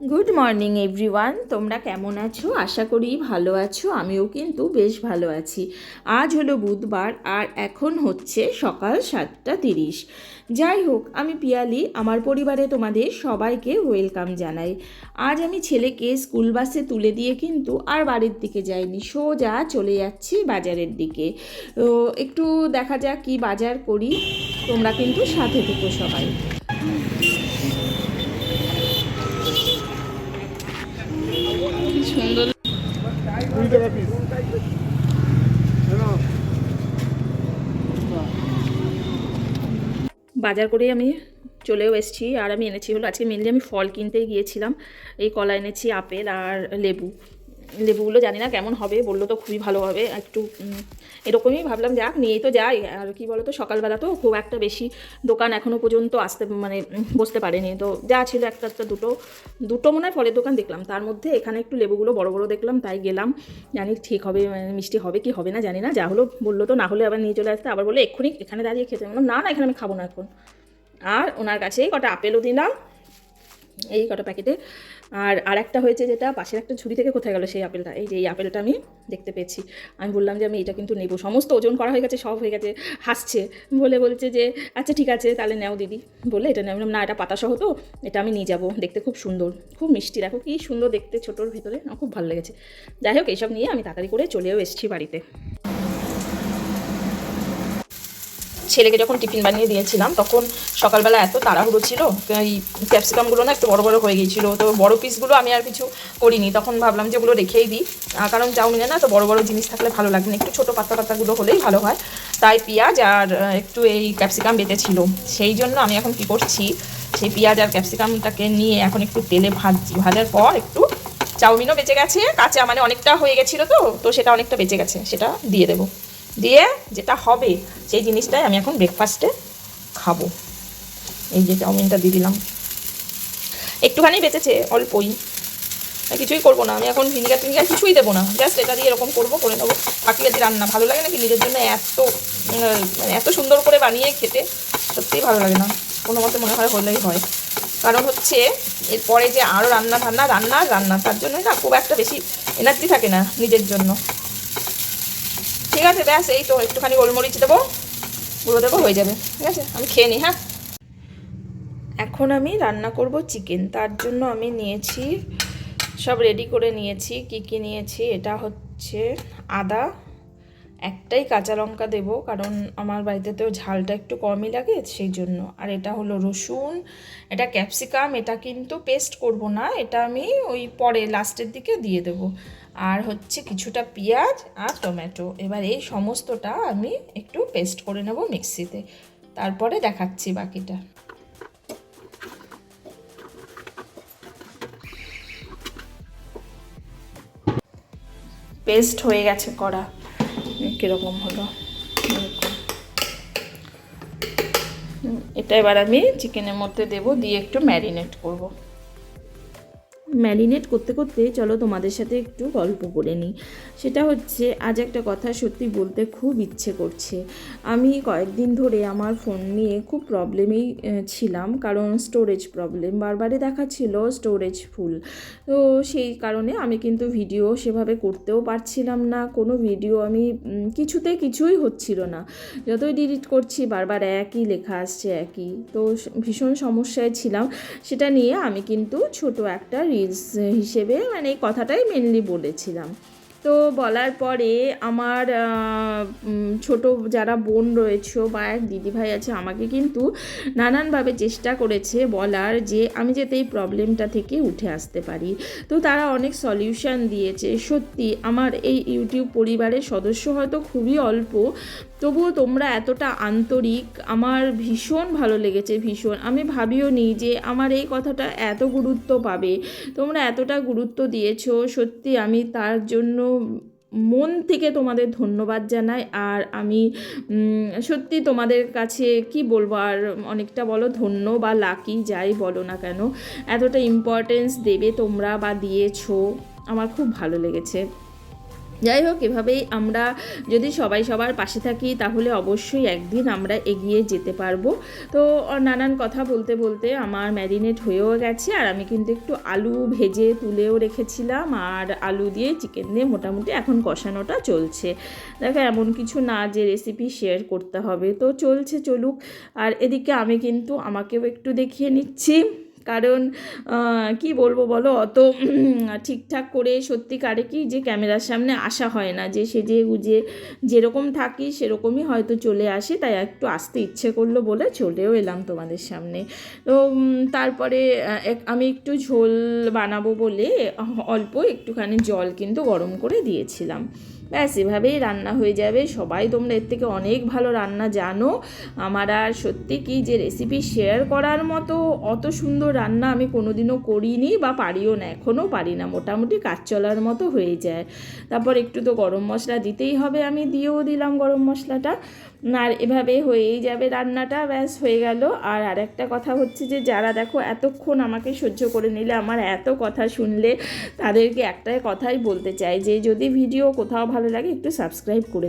Good morning everyone তোমরা কেমন আছো? আশা করি ভালো আছো। আমিও কিন্তু বেশ ভালো আছি। আজ হলো বুধবার আর এখন হচ্ছে সকাল সাতটা তিরিশ। যাই হোক, আমি পিয়ালি, আমার পরিবারে তোমাদের সবাইকে ওয়েলকাম জানাই। আজ আমি ছেলেকে স্কুল বাসে তুলে দিয়ে কিন্তু আর বাড়ির দিকে যাইনি। সোজা চলে যাচ্ছি বাজারের দিকে। তো একটু দেখা যাক কি বাজার করি। তোমরা কিন্তু সাথে থেকো সবাই। সুন্দর। বাজার করে আমি চলেও এসেছি আর আমি এনেছি হলো, আজকে মেনলি আমি ফল কিনতে গিয়েছিলাম। এই কলা এনেছি, আপেল আর লেবু। লেবুগুলো জানি না কেমন হবে বলল তো খুবই ভালো হবে একটু এরকমই ভাবলাম যাক নিয়েই তো যাই আর কি বলো তো সকালবেলা তো খুব একটা বেশি দোকান এখনও পর্যন্ত আসতে মানে বসতে পারেনি তো যা ছিল একটা একটা দুটো দুটো মনে হয় ফলের দোকান দেখলাম তার মধ্যে এখানে একটু লেবুগুলো বড় বড় দেখলাম তাই গেলাম জানি ঠিক হবে মানে মিষ্টি হবে কি হবে না জানি না যা হলো বলল তো না হলে আবার নিয়ে চলে আসতে আবার বলে এক্ষুনি এখানে দাঁড়িয়ে খেতে বললাম, না না এখানে আমি খাব না এখন আর ওনার কাছেই কটা আপেলও দিলাম এই কটা প্যাকেটে। আর আর একটা হয়েছে যেটা পাশের একটা ঝুড়ি থেকে কোথায় গেল সেই আপেলটা? এই যে এই আপেলটা আমি দেখতে পেয়েছি। আমি বললাম যে আমি এটা কিন্তু নেব। সমস্ত ওজন করা হয়ে গেছে সব হয়ে গেছে হাসছে। বলে বলছে যে আচ্ছা ঠিক আছে তাহলে নেও দিদি। বলে এটা বললাম, না এটা পাতাসহ তো এটা আমি নিয়ে যাব। দেখতে খুব সুন্দর খুব মিষ্টি। দেখো কি সুন্দর দেখতে ছোটোর ভিতরে আমার খুব ভালো লেগেছে। যাই হোক এইসব নিয়ে আমি তাড়াতাড়ি করে চলেও এসেছি বাড়িতে। ছেলেকে যখন টিফিন বানিয়ে দিয়েছিলাম, তখন সকালবেলা এত তাড়াহুড়ো ছিল, এই ক্যাপসিকামগুলো না একটু বড় বড় হয়ে গিয়েছিল, তো বড় পিসগুলো আমি আর কিছু করিনি। তখন ভাবলাম যে ওগুলো রেখেই দিই। কারণ চাউমিনে না তো বড় বড় জিনিস থাকলে ভালো লাগবে না, একটু ছোটো পাতা পাতাগুলো হলেই ভালো হয়। তাই পেঁয়াজ আর একটু এই ক্যাপসিকাম বেঁচেছিল সেই জন্য আমি এখন কি করছি, সেই পেঁয়াজ আর ক্যাপসিকামটাকে নিয়ে এখন একটু তেলে ভাজছি। ভাজার পর একটু চাউমিনও বেঁচে গেছে, কাঁচা মানে অনেকটা হয়ে গেছিল তো তো সেটা অনেকটা বেঁচে গেছে, সেটা দিয়ে দেবো। দিয়ে যেটা হবে, সেই জিনিসটাই আমি এখন ব্রেকফাস্টে খাব। এই যে চাউমিনটা দিয়ে দিলাম। একটুখানি বেঁচেছে, অল্পই। কিছুই করব না, আমি এখন ভিনিগার টিনিগার কিছুই দেবো না। জাস্ট এটা দিয়ে এরকম করব, করে নেব। ফাঁকিয়ে দিয়ে রান্না। ভালো লাগে নাকি নিজের জন্য এত মানে এত সুন্দর করে বানিয়ে খেতে? সত্যিই ভালো লাগে না। কোনো মতে মনে হয় হলেই হয়। কারণ হচ্ছে, এরপরে যে আরও রান্না ঠান্না রান্না রান্না তার জন্য না খুব একটা বেশি এনার্জি থাকে না নিজের জন্য। ঠিক আছে, ব্যাস, এই তো একটুখানি গোলমরিচ দেবো। গুঁড়ো দেবো, হয়ে যাবে। ঠিক আছে, আমি খেয়ে নিই হ্যাঁ? এখন আমি রান্না করব চিকেন। তার জন্য আমি নিয়েছি, সব রেডি করে নিয়েছি। কি কি নিয়েছি? এটা হচ্ছে আদা একটাই কাঁচা লঙ্কা দেবো, কারণ আমার বাড়িতে তো ঝালটা একটু কমই লাগে সেই জন্য আর এটা হলো রসুন, এটা ক্যাপসিকাম, এটা কিন্তু পেস্ট করব না, এটা আমি ওই পরে, লাস্টের দিকে দিয়ে দেবো। আর হচ্ছে কিছুটা পেঁয়াজ আর টমেটো, এবার এই সমস্তটা আমি একটু পেস্ট করে নেব মিক্সিতে। তারপরে দেখাচ্ছি বাকিটা। পেস্ট হয়ে গেছে করা কীরকম হলো? এটা এবার আমি চিকেনের মধ্যে দেব দিয়ে একটু ম্যারিনেট করব। ম্যারিনেট করতে করতে চলো তোমাদের সাথে একটু গল্প করে নিই। সেটা হচ্ছে, আজ একটা কথা সত্যি বলতে খুব ইচ্ছে করছে। আমি কয়েকদিন ধরে আমার ফোন নিয়ে খুব প্রবলেমেই ছিলাম, কারণ স্টোরেজ প্রবলেম। বারবারই দেখাচ্ছিল স্টোরেজ ফুল। তো সেই কারণে আমি কিন্তু ভিডিও সেভাবে করতেও পারছিলাম না। কোনো ভিডিও আমি কিছুতে কিছুই হচ্ছিল না। যতই ডিলিট করছি, বারবার একই লেখা আসছে, একই। তো ভীষণ সমস্যায় ছিলাম। সেটা নিয়ে আমি কিন্তু ছোট একটা রিলস হিসেবে মানে এই কথাটাই মেনলি বলেছিলাম। তো বলার পরে আমার ছোট যারা বোন রয়েছে বা এক দিদিভাই আছে, আমাকে কিন্তু নানানভাবে চেষ্টা করেছে বলার যে আমি যাতে এই প্রবলেমটা থেকে উঠে আসতে পারি। তো তারা অনেক সলিউশন দিয়েছে। সত্যি, আমার এই ইউটিউব পরিবারের সদস্য হয়তো খুবই অল্প তবুও তোমরা এতটা আন্তরিক, আমার ভীষণ ভালো লেগেছে, ভীষণ। আমি ভাবিও নি যে আমার এই কথাটা এত গুরুত্ব পাবে। তোমরা এতটা গুরুত্ব দিয়েছ, সত্যি আমি তার জন্য মন থেকে তোমাদের ধন্যবাদ জানাই। আর আমি সত্যি তোমাদের কাছে কি বলব, আর অনেকটা বলো ধন্য বা লাকি, যাই বলো না কেন, এতটা ইম্পর্টেন্স দেবে তোমরা বা দিয়েছ, আমার খুব ভালো লেগেছে। যাই হোক, এভাবেই আমরা যদি সবাই সবার পাশে থাকি, তাহলে অবশ্যই একদিন আমরা এগিয়ে যেতে পারব। তো নানান কথা বলতে বলতে আমার ম্যারিনেট হয়েও গেছে, আর আমি কিন্তু একটু আলু ভেজে তুলেও রেখেছিলাম, আর আলু দিয়ে চিকেন দিয়ে মোটামুটি এখন কষানোটা চলছে। দেখো, এমন কিছু না যে রেসিপি শেয়ার করতে হবে। তো, চলছে, চলুক। আর এদিকে আমি কিন্তু আমাকেও একটু দেখিয়ে নিচ্ছি। কারণ কি বলব বলো? অত ঠিকঠাক করে সত্যিকারে কি যে ক্যামেরার সামনে আসা হয় না। যে সেজে গুজে যেরকম থাকি সেরকমই হয়তো চলে আসে। তাই একটু আসতে ইচ্ছে করল বলে চলেও এলাম তোমাদের সামনে। তো তারপরে আমি একটু ঝোল বানাবো বলে অল্প একটুখানি জল কিন্তু গরম করে দিয়েছিলাম। ব্যাস, এভাবেই রান্না হয়ে যাবে। সবাই তোমরা এর থেকে অনেক ভালো রান্না জানো। আমার আর সত্যি কি যে রেসিপি শেয়ার করার মতো অত সুন্দর রান্না আমি কোনোদিনও করিনি বা পারিও না, এখনও পারি না। মোটামুটি কাজ চলার মতো হয়ে যায়। তারপর একটু তো গরম মশলা দিতেই হবে, আমি দিয়েও দিলাম গরম মশলাটা। আর এভাবে হয়েই যাবে রান্নাটা, ব্যাস হয়ে গেল। আর আরেকটা কথা হচ্ছে যে, যারা দেখো এতক্ষণ আমাকে সহ্য করে নিলে, আমার এত কথা শুনলে, তাদেরকে একটাই কথাই বলতে চাই যে, যদি ভিডিও কোথাও ভালো লাগে, একটু সাবস্ক্রাইব করে